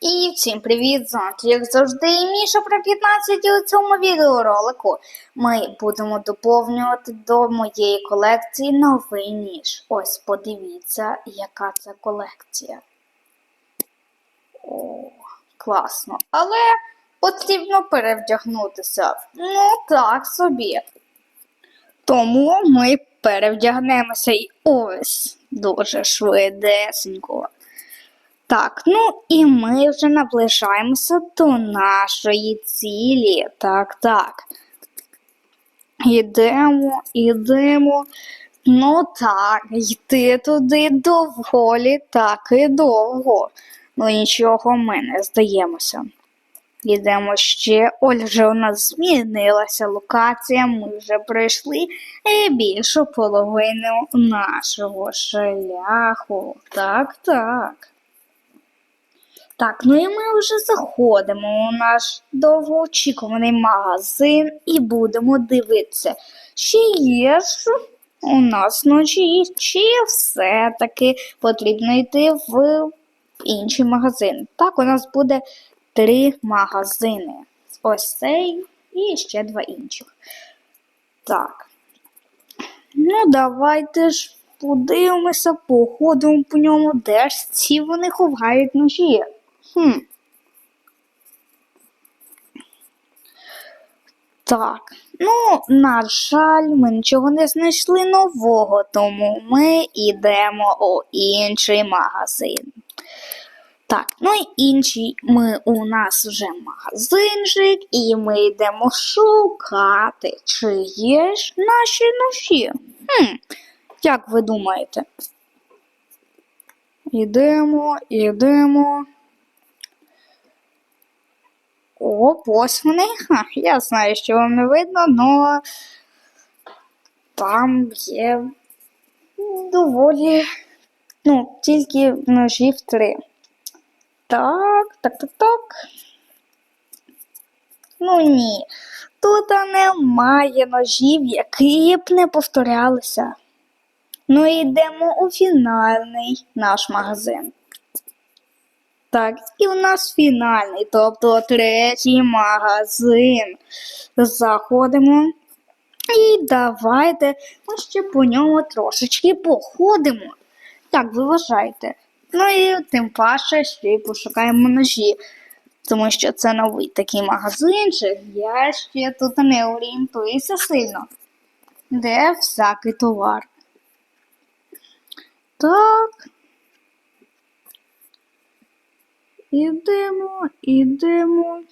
І всім привіт, Зонт, як завжди, Міша про 15 і у цьому відеоролику ми будемо доповнювати до моєї колекції новий ніж. Ось подивіться, яка це колекція. О, класно. Але потрібно перевдягнутися. Ну, так собі. Тому ми перевдягнемося і ось дуже швидесенько. Так, ну і ми вже наближаємося до нашої цілі. Так, так. Ідемо, ідемо. Ну так, йти туди доволі таки довго. Ну нічого, ми не здаємося. Йдемо ще. Ось вже у нас змінилася локація, ми вже пройшли е, більшу половину нашого шляху. Так, так. Так, ну і ми вже заходимо у наш довгоочікуваний магазин і будемо дивитися, чи є ж у нас ночі, чи все-таки потрібно йти в інший магазин. Так, у нас буде три магазини. Ось цей і ще два інших. Так. Ну, давайте ж подивимося, походимо по ньому, де ж ці вони ховають ножі. Хм. Так. Ну, на жаль, ми нічого не знайшли нового, тому ми йдемо у інший магазин. Так, ну і інший ми у нас вже магазинчик, і ми йдемо шукати, чи є ж наші ножі. Хм, як ви думаєте? Ідемо, ідемо. О. Ха, я знаю, що вам не видно, але там є доволі, ну, тільки ножів три. Так, так, так, так. Ну ні, тут немає ножів, які б не повторялися. Ну і йдемо у фінальний наш магазин. Так, і у нас фінальний, тобто третій магазин. Заходимо. І давайте ми ще по ньому трошечки походимо. Як ви вважаєте? Ну і тим паче ще й пошукаємо ножі. Тому що це новий такий магазинчик, я ще тут не орієнтуюся сильно. Де всякий товар. Так. Ідемо, ідемо.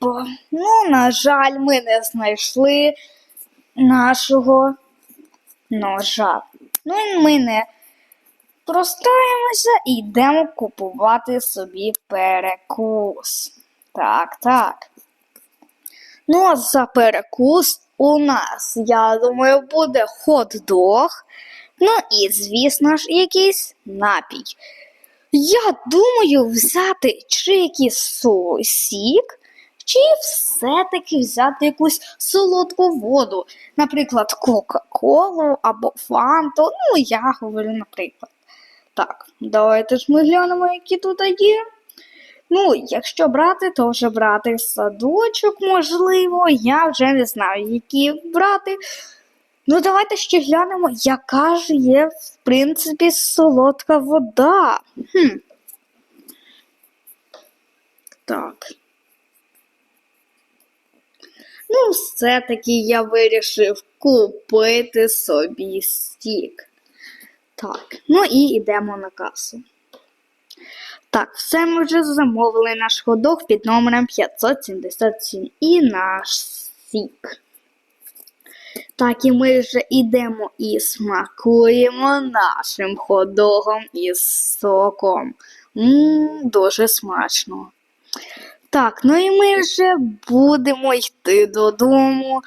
Бо, ну, на жаль, ми не знайшли нашого ножа. Ну, ми не простаємося і йдемо купувати собі перекус. Так, так. Ну, а за перекус у нас, я думаю, буде хот-дог. Ну і, звісно ж, якийсь напій. Я думаю взяти чи якийсь сосік, чи все-таки взяти якусь солодку воду, наприклад, Кока-Колу або Фанту. Ну, я говорю, наприклад. Так, давайте ж ми глянемо, які тут є. Ну, якщо брати, то вже брати садочок, можливо, я вже не знаю, які брати. Ну, давайте ще глянемо, яка ж є, в принципі, солодка вода. Хм. Так. Ну, все-таки я вирішив купити собі стік. Так, ну і йдемо на касу. Так, все ми вже замовили наш ходок під номером 577 і наш сік. Так, і ми вже йдемо і смакуємо нашим ходогом із соком. Ммм, дуже смачно. Так, ну і ми вже будемо йти додому.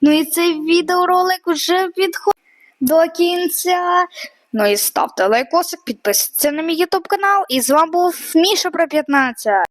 Ну і цей відеоролик вже підходить до кінця. Ну і ставте лайкосик, підписуйтесь на мій ютуб канал. І з вами був Міша про 15.